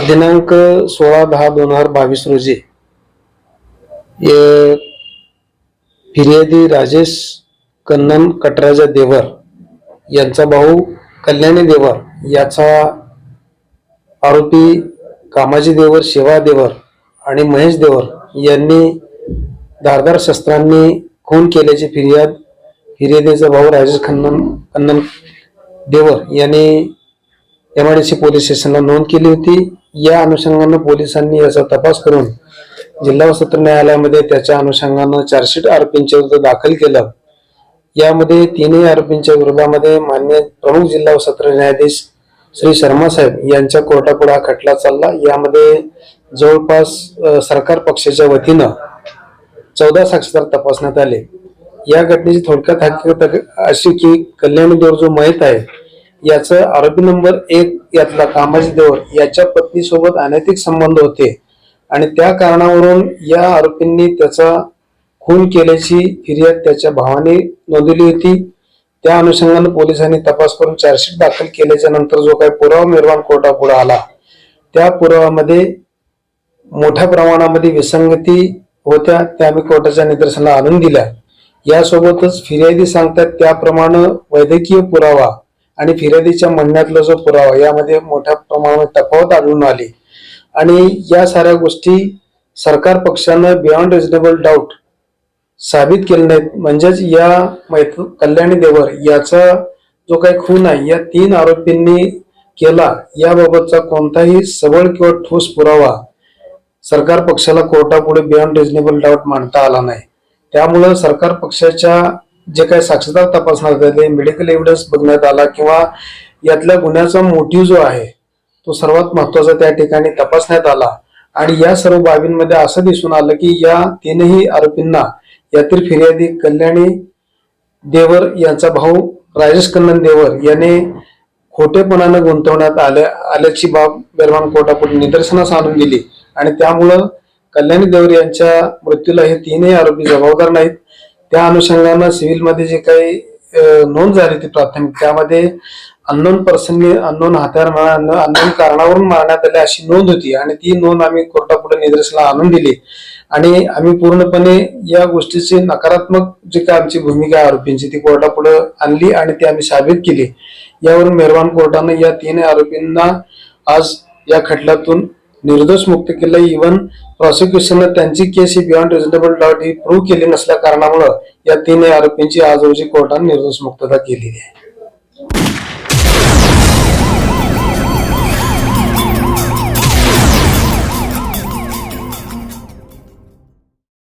दिनांक सोळा दहा दोन हजार बावीस रोजी फिर्यादी राजेश कन्नन कटराजा देवर यांचा भाऊ कल्याणी देवर याचा आरोपी कामाजी देवर शिवा देवर आणि महेश देवर यांनी धारदार शस्त्रांनी खून केल्याची फिर्याद फिर्यादीचा भाऊ राजेश खन्नन कन्नन देवर यांनी एमआयडीसी पोलीस स्टेशनला नोंद केली होती. या अनुषंगानं पोलिसांनी याचा तपास करून जिल्हा व सत्र न्यायालयामध्ये त्याच्या अनुषंगानं चार्जशीट आरोपींच्या विरुद्ध दाखल केलं. यामध्ये तीनही आरोपींच्या विरोधामध्ये मान्य प्रमुख जिल्हा व सत्र न्यायाधीश श्री शर्मा साहेब यांच्या कोर्टापुढे हा खटला चालला. यामध्ये जवळपास सरकार पक्षाच्या वतीनं चौदा साक्षीदार तपासण्यात आले. या घटनेची थोडक्यात हकीकत अशी की कल्याणी देवर जो मयत आहे. याचं आरोपी नंबर एक यातला कामाजी देवर याच्या पत्नीसोबत अनैतिक संबंध होते. आणि त्या कारणावरून या आरोपींनी त्याचा खून केल्याची फिर्याद त्याच्या भावाने नोंदवली होती. त्या अनुषंगाने पोलिसांनी तपास करून चार्जशीट दाखल केल्याच्यानंतर जो काही पुरावा निर्माण कोर्टापुढे आला त्या पुराव्यामध्ये मोठ्या प्रमाणामध्ये विसंगती होत्या त्या आम्ही कोर्टाच्या निदर्शनाला आणून दिल्या. यासोबतच फिर्यादी सांगतात त्याप्रमाणे वैद्यकीय पुरावा आणि फिर्यादीच्या म्हणण्यातला जो पुरावा यामध्ये मोठ्या प्रमाणात तफावत आढळून आली. आणि या साऱ्या गोष्टी सरकार पक्षानं बियॉन्ड रिजनेबल डाऊट साबित केले नाहीत. म्हणजेच या मैत्र कल्याणी देवर याचा जो काही खून आहे या तीन आरोपींनी केला याबाबतचा कोणताही सबळ किंवा ठोस पुरावा सरकार पक्षाला कोर्टापुढे बियॉन्ड रिजनेबल डाऊट मांडता आला नाही. त्यामुळं सरकार पक्षाच्या जे काही साक्षीदार तपासण्यात आले मेडिकल एव्हिडन्स बघण्यात आला किंवा यातल्या गुन्ह्याचा मोटिव्ह जो आहे तो सर्वात महत्त्वाचा त्या ठिकाणी तपासण्यात आला. आणि या सर्व बाबींमध्ये असं दिसून आलं की या तीनही आरोपींना यातील फिर्यादी कल्याणी देवर यांचा भाऊ राजेश कन्नन देवर याने खोटेपणानं गुंतवण्यात आल्या आल्याची बाब बेलवान कोर्टापुढे निदर्शनास आणून दिली. आणि त्यामुळं कल्याणी देवर यांच्या मृत्यूला हे तीनही आरोपी जबाबदार नाहीत. त्या अनुषंगानं सिव्हिलमध्ये जे काही नोंद झाली ती प्राथमिक त्यामध्ये अननोन पर्सनने अननोन हत्यार अननोन कारणावरून मारण्यात आले अशी नोंद होती आणि ती नोंद आम्ही कोर्टापुढे निदर्शनाला आणून दिली. आणि आम्ही पूर्णपणे या गोष्टीची नकारात्मक जी काय आमची भूमिका आरोपींची ती कोर्टापुढे आणली आणि ती आम्ही साबित केली. यावरून मेहरबान कोर्टानं या तीन आरोपींना आज या खटल्यातून निर्दोष मुक्त केलं. इव्हन प्रॉसिक्युशननं त्यांची केस ही बियॉन्ड रिझनेबल डाऊट ही प्रूव्ह केली नसल्या कारणामुळं या तीन आरोपींची आज रोजी कोर्टाने निर्दोष मुक्तता केलेली आहे.